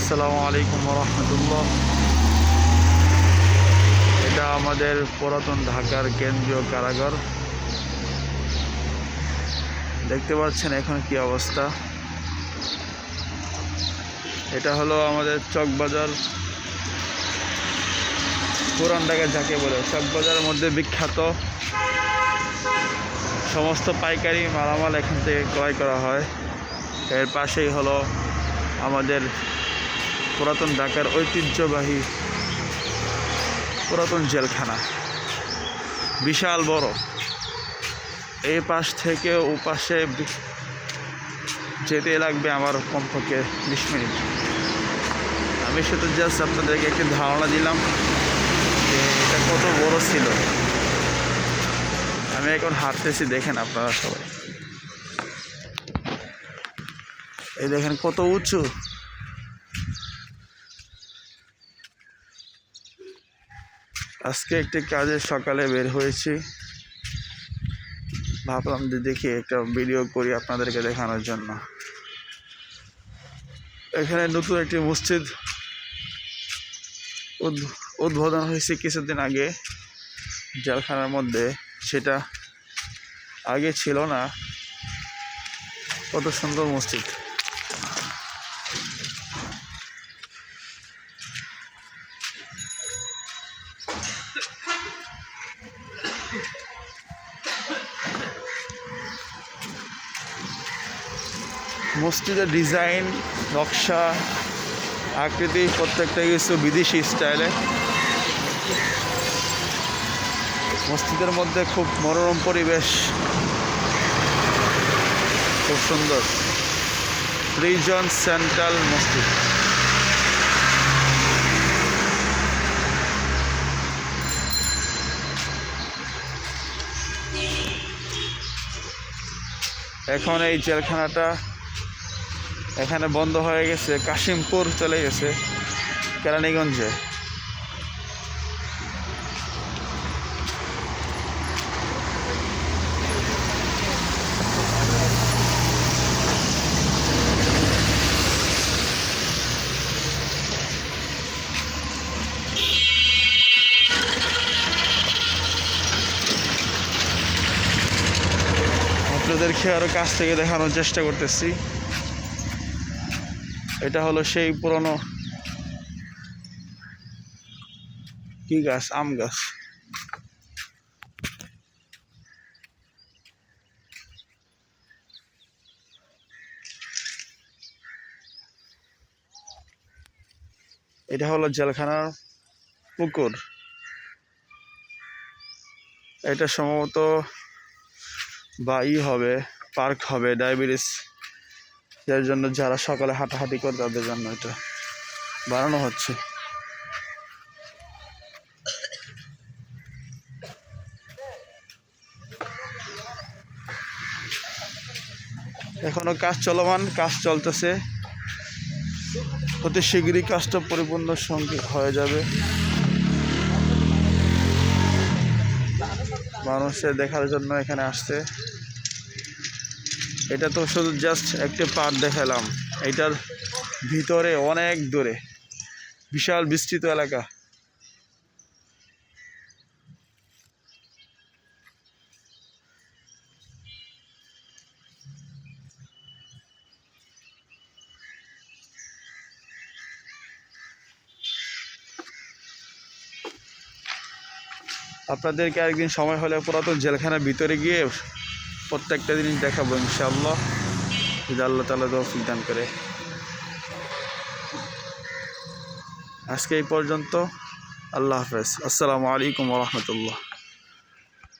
আসসালামু আলাইকুম রহমতুল্লাহ এটা আমাদের পুরাতন ঢাকার কেন্দ্রীয় কারাগার। দেখতে পাচ্ছেন এখন কি অবস্থা? এটা হলো আমাদের চকবাজার। পুরান ঢাকা যাকে বলে, চকবাজারের মধ্যে বিখ্যাত। সমস্ত পাইকারি মালামাল এখান থেকে ক্রয় করা হয়। এর পাশেই হলো আমাদের পুরাতন ঢাকার ঐতিহ্যবাহী পুরাতন জেলখানা। বিশাল বড়। এই পাশ থেকে ও পাশে যেতে লাগবে আমার কমপক্ষে বিশ মিনিট। আমি শুধু জাস্ট আপনাদেরকে একটি ধারণা দিলাম যে এটা কত বড় ছিল। আমি এখন হাঁটতেছি, দেখেন আপনারা সবাই। এই দেখেন কত উঁচু। আজকে একটি কাজে সকালে বের হয়েছি। ভাবলাম যে দেখি একটা ভিডিও করি আপনাদেরকে দেখানোর জন্য। এখানে নতুন একটি মসজিদ উদ্বোধন হয়েছে কিছুদিন আগে। জেলখানার মধ্যে। সেটা আগে ছিল না। কত সুন্দর মসজিদ। মসজিদের ডিজাইন, নকশা, আকৃতি প্রত্যেকটা কিছু বিদেশি স্টাইলে। মসজিদের মধ্যে খুব মনোরম পরিবেশ। খুব সুন্দর। রিজন সেন্ট্রাল মসজিদ। এখন এই জেলখানাটা এখানে বন্ধ হয়ে গেছে, কাশিমপুর চলে গেছে, কেরানীগঞ্জে। আপনাদেরকে আরও কাছ থেকে দেখানোর চেষ্টা করতেছি। এটা হলো সেই পুরনো কি গাছ? আম গাছ। এটা হলো জেলখানার পুকুর। এটা সম্ভবত বা ই হবে, পার্ক হবে, ডায়াবেটিস। যার জন্য যারা সকালে হাঁটাহাঁটি করে তাদের জন্য এটা বানানো হচ্ছে। এখনও কাজ চলমান, কাজ চলতেছে। অতি শীঘ্রই কাজটা পরিপূর্ণ সঙ্গে হয়ে যাবে। মানুষের দেখার জন্য এখানে আসছে। এটা তো শুধু জাস্ট একটি পার্ট দেখালাম। এটার ভিতরে অনেক দূরে। বিশাল বিস্তৃত এলাকা। আপনাদেরকে একদিন সময় হলে পুরাতন জেলখানার ভিতরে গিয়ে প্রত্যেকটা জিনিস দেখাবো, ইনশাআল্লাহ। যদি আল্লাহ তালা তৌফিক দান করে। আজকে এই পর্যন্ত, আল্লাহ হাফেজ। আসসালামু আলাইকুম রহমতুল্লাহ।